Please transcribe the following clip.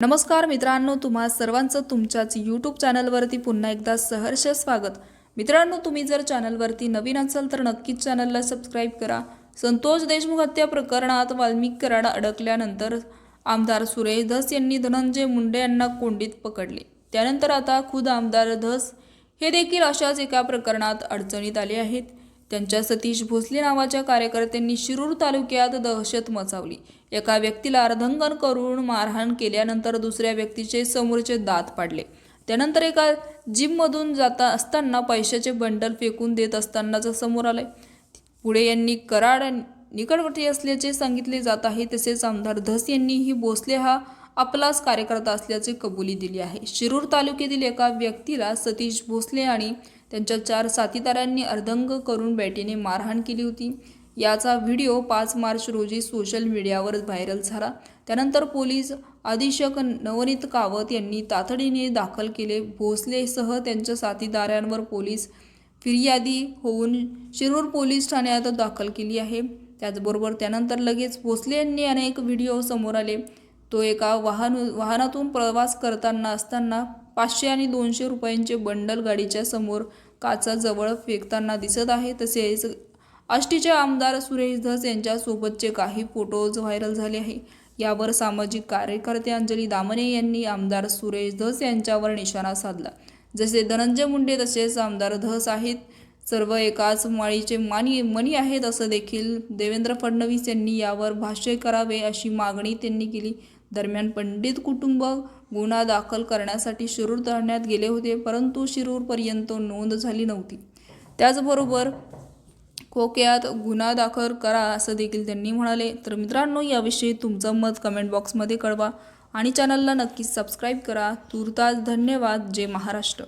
नमस्कार मित्रांनो तुम्हा सर्वांचं तुमच्याच यूट्यूब चॅनलवरती पुन्हा एकदा सहर्ष स्वागत. मित्रांनो तुम्ही जर चॅनलवरती नवीन असाल तर नक्कीच चॅनलला सबस्क्राईब करा. संतोष देशमुख हत्या प्रकरणात वाल्मिक कराड अडकल्यानंतर आमदार सुरेश धस यांनी धनंजय मुंडे यांना कोंडीत पकडले. त्यानंतर आता खुद आमदार धस हे देखील अशाच एका प्रकरणात अडचणीत आले आहेत. त्यांच्या सतीश भोसले नावाच्या कार्यकर्त्यांनी शिरूर तालुक्यात दहशत मचावली. एका व्यक्तीला अर्धंगण करून मारहाण केल्यानंतर दुसऱ्या व्यक्तीचे समोरचे दात पाडले. त्यानंतर एका जिममधून जाता असताना पैशाचे बंडल फेकून देत असतानाच समोर आले पुढे यांनी कराड निकटवर्ती असल्याचे सांगितले जात आहे. तसेच आमदार धस यांनीही भोसले हा आपलाच कार्यकर्ता असल्याचे कबुली दिली आहे. शिरूर तालुक्यातील एका व्यक्तीला सतीश भोसले आणि त्यांच्या चार साथीदारांनी अर्धंग करून बॅटीने मारहाण केली होती. याचा व्हिडिओ पाच मार्च रोजी सोशल मीडियावर व्हायरल झाला. त्यानंतर पोलीस अधीक्षक नवनीत कावत यांनी तातडीने दाखल केले. भोसलेसह त्यांच्या साथीदारांवर पोलीस फिर्यादी होऊन शिरूर पोलीस ठाण्यात दाखल केली आहे. त्याचबरोबर त्यानंतर लगेच भोसले यांनी अनेक व्हिडिओ समोर आले. तो एका वाहन वाहनातून प्रवास करताना असताना पाचशे आणि दोनशे रुपयांचे बंडल गाडीच्या समोर काचाजवळ फेकताना दिसत आहे. तसेच आष्टीचे आमदार सुरेश धस यांच्यासोबतचे काही फोटोज व्हायरल झाले आहे यावर सामाजिक कार्यकर्ते अंजली दामने यांनी आमदार सुरेश धस यांच्यावर निशाणा साधला. जसे धनंजय मुंडे तसेच आमदार धस आहेत. सर्व एकाच माळीचे मानी मणी आहेत असं देखील देवेंद्र फडणवीस यांनी यावर भाष्य करावे अशी मागणी त्यांनी केली. दरम्यान पंडित कुटुंब गुन्हा दाखल करण्यासाठी शिरूर धरण्यात गेले होते परंतु शिरूरपर्यंत नोंद झाली नव्हती. त्याचबरोबर खोक्यात गुन्हा दाखल करा असं देखील त्यांनी म्हणाले. तर मित्रांनो याविषयी तुमचं मत कमेंट बॉक्समध्ये कळवा आणि चॅनलला नक्कीच सबस्क्राईब करा. तुर्तास धन्यवाद. जय महाराष्ट्र.